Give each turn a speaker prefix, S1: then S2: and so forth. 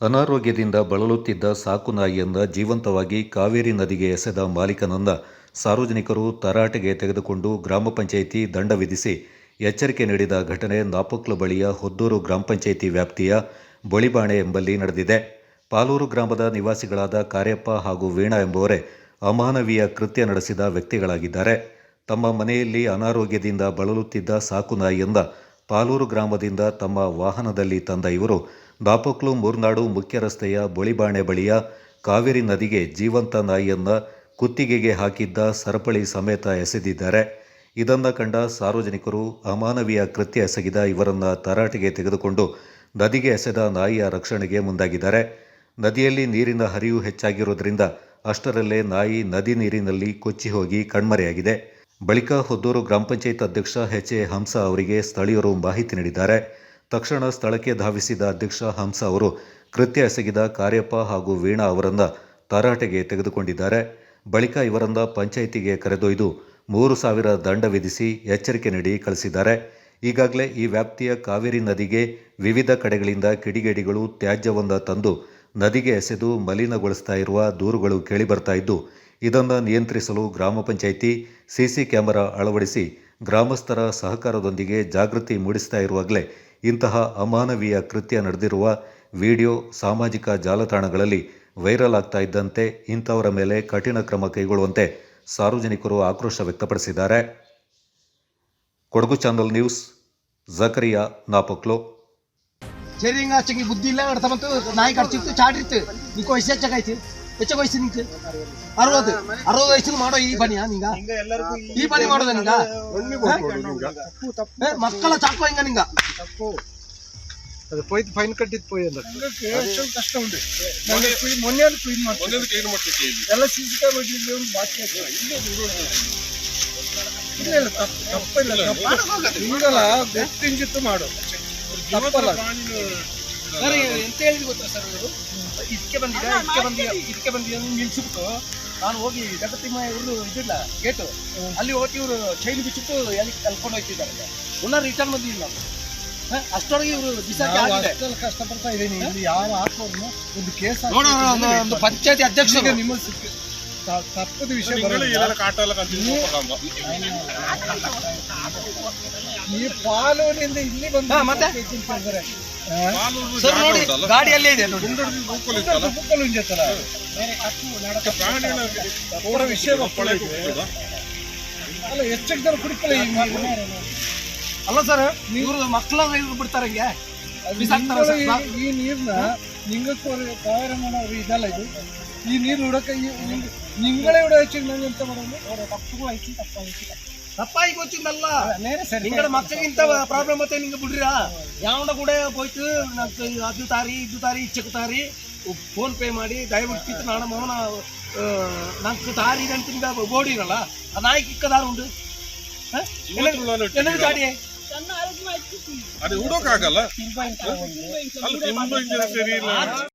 S1: ಅನಾರೋಗ್ಯದಿಂದ ಬಳಲುತ್ತಿದ್ದ ಸಾಕು ನಾಯಿಯನ್ನ ಜೀವಂತವಾಗಿ ಕಾವೇರಿ ನದಿಗೆ ಎಸೆದ ಮಾಲೀಕನನ್ನ ಸಾರ್ವಜನಿಕರು ತರಾಟೆಗೆ ತೆಗೆದುಕೊಂಡು ಗ್ರಾಮ ಪಂಚಾಯಿತಿ ದಂಡ ವಿಧಿಸಿ ಎಚ್ಚರಿಕೆ ನೀಡಿದ ಘಟನೆ ನಾಪೊಕ್ಲು ಬಳಿಯ ಹೊದ್ದೂರು ಗ್ರಾಮ ಪಂಚಾಯಿತಿ ವ್ಯಾಪ್ತಿಯ ಬೊಳಿಬಾಣೆ ಎಂಬಲ್ಲಿ ನಡೆದಿದೆ. ಪಾಲೂರು ಗ್ರಾಮದ ನಿವಾಸಿಗಳಾದ ಕಾರ್ಯಪ್ಪ ಹಾಗೂ ವೀಣಾ ಎಂಬುವರೇ ಅಮಾನವೀಯ ಕೃತ್ಯ ನಡೆಸಿದ ವ್ಯಕ್ತಿಗಳಾಗಿದ್ದಾರೆ. ತಮ್ಮ ಮನೆಯಲ್ಲಿ ಅನಾರೋಗ್ಯದಿಂದ ಬಳಲುತ್ತಿದ್ದ ಸಾಕು ನಾಯಿಯನ್ನ ಪಾಲೂರು ಗ್ರಾಮದಿಂದ ತಮ್ಮ ವಾಹನದಲ್ಲಿ ತಂದ ಇವರು ನಾಪೊಕ್ಲು ಮೂರ್ನಾಡು ಮುಖ್ಯ ರಸ್ತೆಯ ಬೊಳಿಬಾಣೆ ಬಳಿಯ ಕಾವೇರಿ ನದಿಗೆ ಜೀವಂತ ನಾಯಿಯನ್ನ ಕುತ್ತಿಗೆಗೆ ಹಾಕಿದ್ದ ಸರಪಳಿ ಸಮೇತ ಎಸೆದಿದ್ದಾರೆ. ಇದನ್ನು ಕಂಡ ಸಾರ್ವಜನಿಕರು ಅಮಾನವೀಯ ಕೃತ್ಯ ಎಸಗಿದ ಇವರನ್ನ ತರಾಟೆಗೆ ತೆಗೆದುಕೊಂಡು ನದಿಗೆ ಎಸೆದ ನಾಯಿಯ ರಕ್ಷಣೆಗೆ ಮುಂದಾಗಿದ್ದಾರೆ. ನದಿಯಲ್ಲಿ ನೀರಿನ ಹರಿವು ಹೆಚ್ಚಾಗಿರುವುದರಿಂದ ಅಷ್ಟರಲ್ಲೇ ನಾಯಿ ನದಿ ನೀರಿನಲ್ಲಿ ಕೊಚ್ಚಿ ಹೋಗಿ ಕಣ್ಮರೆಯಾಗಿದೆ. ಬಳಿಕ ಹೊದ್ದೂರು ಗ್ರಾಮ ಪಂಚಾಯತ್ ಅಧ್ಯಕ್ಷ ಎಚ್ ಎ ಹಂಸ ಅವರಿಗೆ ಸ್ಥಳೀಯರು ಮಾಹಿತಿ ನೀಡಿದ್ದಾರೆ. ತಕ್ಷಣ ಸ್ಥಳಕ್ಕೆ ಧಾವಿಸಿದ ಅಧ್ಯಕ್ಷ ಹಂಸ ಅವರು ಕೃತ್ಯ ಎಸಗಿದ ಕಾರ್ಯಪ್ಪ ಹಾಗೂ ವೀಣಾ ಅವರನ್ನು ತರಾಟೆಗೆ ತೆಗೆದುಕೊಂಡಿದ್ದಾರೆ. ಬಳಿಕ ಇವರನ್ನ ಪಂಚಾಯಿತಿಗೆ ಕರೆದೊಯ್ದು ಮೂರು ಸಾವಿರ ದಂಡ ವಿಧಿಸಿ ಎಚ್ಚರಿಕೆ ನೀಡಿ ಕಳಿಸಿದ್ದಾರೆ. ಈಗಾಗಲೇ ಈ ವ್ಯಾಪ್ತಿಯ ಕಾವೇರಿ ನದಿಗೆ ವಿವಿಧ ಕಡೆಗಳಿಂದ ಕಿಡಿಗೇಡಿಗಳು ತ್ಯಾಜ್ಯವನ್ನು ತಂದು ನದಿಗೆ ಎಸೆದು ಮಲಿನಗೊಳಿಸ್ತಾ ಇರುವ ದೂರುಗಳು ಕೇಳಿಬರ್ತಾ ಇದ್ದು, ಇದನ್ನು ನಿಯಂತ್ರಿಸಲು ಗ್ರಾಮ ಪಂಚಾಯಿತಿ ಸಿಸಿ ಕ್ಯಾಮೆರಾ ಅಳವಡಿಸಿ ಗ್ರಾಮಸ್ಥರ ಸಹಕಾರದೊಂದಿಗೆ ಜಾಗೃತಿ ಮೂಡಿಸ್ತಾ ಇರುವಾಗಲೇ ಇಂತಹ ಅಮಾನವೀಯ ಕೃತ್ಯ ನಡೆದಿರುವ ವಿಡಿಯೋ ಸಾಮಾಜಿಕ ಜಾಲತಾಣಗಳಲ್ಲಿ ವೈರಲ್ ಆಗ್ತಾ ಇದ್ದಂತೆ ಇಂಥವರ ಮೇಲೆ ಕಠಿಣ ಕ್ರಮ ಕೈಗೊಳ್ಳುವಂತೆ ಸಾರ್ವಜನಿಕರು ಆಕ್ರೋಶ ವ್ಯಕ್ತಪಡಿಸಿದ್ದಾರೆ.
S2: Kodagu channel news, Zakariya Napoklu. ಸರಿ ಬುದ್ಧಿ ಇಲ್ಲ ನಾಯಿ ಕಡ್ಸಿತ್ತು ಚಾಡಿರ್ತು ನಿಂಗೆ എച്ച വയസ്സ് നിനക്ക് അറുപത് അറുപത് വയസ്സിൽ ಮಾಡೋ ಈ ಪನಿಯಾ ನಿಂಗ ಈ ಪನಿ ಮಾಡೋದ ನಿಂಗ ಏ, ಮಕ್ಕಳ ಚಾಕೋ ಹಿಂಗ ನಿಂಗ
S3: ಅದು ಪೋಯ್ತು ಫೈನ್ ಕಟ್ಟಿದ್ ಪೋಯ್ ಅಂತ ಕಷ್ಟ ಉಂಟು ಮೊನ್ನೆ ಕ್ಲೀನ್ ಮೊನ್ನೆ ಕ್ಲೀನ್ ಮಾಡ್ತೀವಿ ಎಲ್ಲ ಸಿ ಸಿ ಕ್ಯಾಮೆರಾ ಬಾಕಿ ಆಗಿದೆ. ಇಲ್ಲ ಇಲ್ಲ ತಪ್ಪು ತಪ್ಪಿಲ್ಲ ತಪ್ಪು ಹಿಂಗಲ್ಲ ಗೊತ್ತಿಂಗಿತ್ತು ಮಾಡು ತಪ್ಪಲ್ಲ
S2: ಸರ್ ಎಂತ ಹೇಳಿದ್ರು ಗೊತ್ತಾ ಸರ್ ಅವರು? ಇದಕ್ಕೆ ಬಂದಿದೆ ಇದಕ್ಕೆ ಬಂದಿದೆ ಇದಕ್ಕೆ ಬಂದಿದೆ ನಿಲ್ಸಿಬಿಟ್ಟು ನಾನು ಹೋಗಿ ಜಗತ್ತಿಮ್ಮ ಇವರು ಇದಿಲ್ಲ ಗೇಟು ಅಲ್ಲಿ ಹೋಗಿ ಇವರು ಚೈನ್ ಬಿಚ್ಚಿಟ್ಟು ಎಲ್ಲಿ ಕಲ್ಕೊಂಡು ಹೋಗ್ತಿದ್ದಾರೆ ಪುನಃ ರಿಟರ್ನ್ ಬಂದಿಲ್ಲ ನಾವು. ಅಷ್ಟೊಳಗೆ ಅಷ್ಟರೊಳಗೆ ಇವರು ಬಿಸಾಕಿ
S3: ಕಷ್ಟಪಡ್ತಾ ಇದ್ದೀನಿ. ಇಲ್ಲಿ ಯಾವ ಹಾಕೋರ್ನು ಒಂದು ಕೇಸ್
S2: ಒಂದು- ಪಂಚಾಯತಿ ಅಧ್ಯಕ್ಷರಿಗೆ
S3: ನಿಮ್ಮ ತಪ್ಪದ ವಿಷಯ. ಈ ಪಾಲೂರಿನಿಂದ ಇಲ್ಲಿ ಬಂದು
S2: ಮತ್ತೆ? ಸರ್ ನೋಡಿ ಇದೆ ನೋಡಿ.
S3: ಬುಕ್ಕಲು ವಿಷಯ. ಅಲ್ಲ ಹೆಚ್ಚಕ್ಕೆ ಜನ ಈ.
S2: ಅಲ್ಲ ಸರ್ ಇವರು ಮಕ್ಕಳ ಇವ್ರು ಬಿಡ್ತಾರೆ ಹಿಂಗೆ.
S3: ಈ- ನೀರ್ನ ನಿಂಗಕ್ಕೂ ಕಾವೇರಿ ಮಾಡೋರು ಇದಲ್ಲ ಇದು? ಈ ನೀರು ಹುಡಕ ನಿಂಗಳೇ ಹುಡ ಹೆಚ್ಚಿಗೆ ನಂಗೆ ಎಂತ ಮಾಡೋದು? ತಪ್ಪು ಐತಿ ತಪ್ಪ.
S2: ತಪ್ಪಾಗಿ
S3: ಸರಿ.
S2: ನಿಂಗಳ ಮಕ್ಕಳಿಗಿಂತ ಪ್ರಾಬ್ಲಮ್ ಮತ್ತೆ ನಿಂಗೆ ಬಿಡ್ರಿರಾ? ಯಾವನ ಕೂಡ ಹೋಯ್ತು ಅದು ತಾರಿ ಇದು ತಾರಿ ಇಚ್ಚಕ್ಕೆ ತಾರಿ ಫೋನ್ ಪೇ ಮಾಡಿ ದಯವಿಟ್ಟು ನಾನು ಮೌನ ನಂಗೆ ತಾರಿ ಅಂತ ಬೋಡಿನಲ್ಲ ಆ ನಾಯಿ ಕಿಕ್ಕ ಉಂಟು. ಉಂಡು ಗಾಡಿ
S4: ಅದು ಹುಡುಕಾಗಲ್ಲ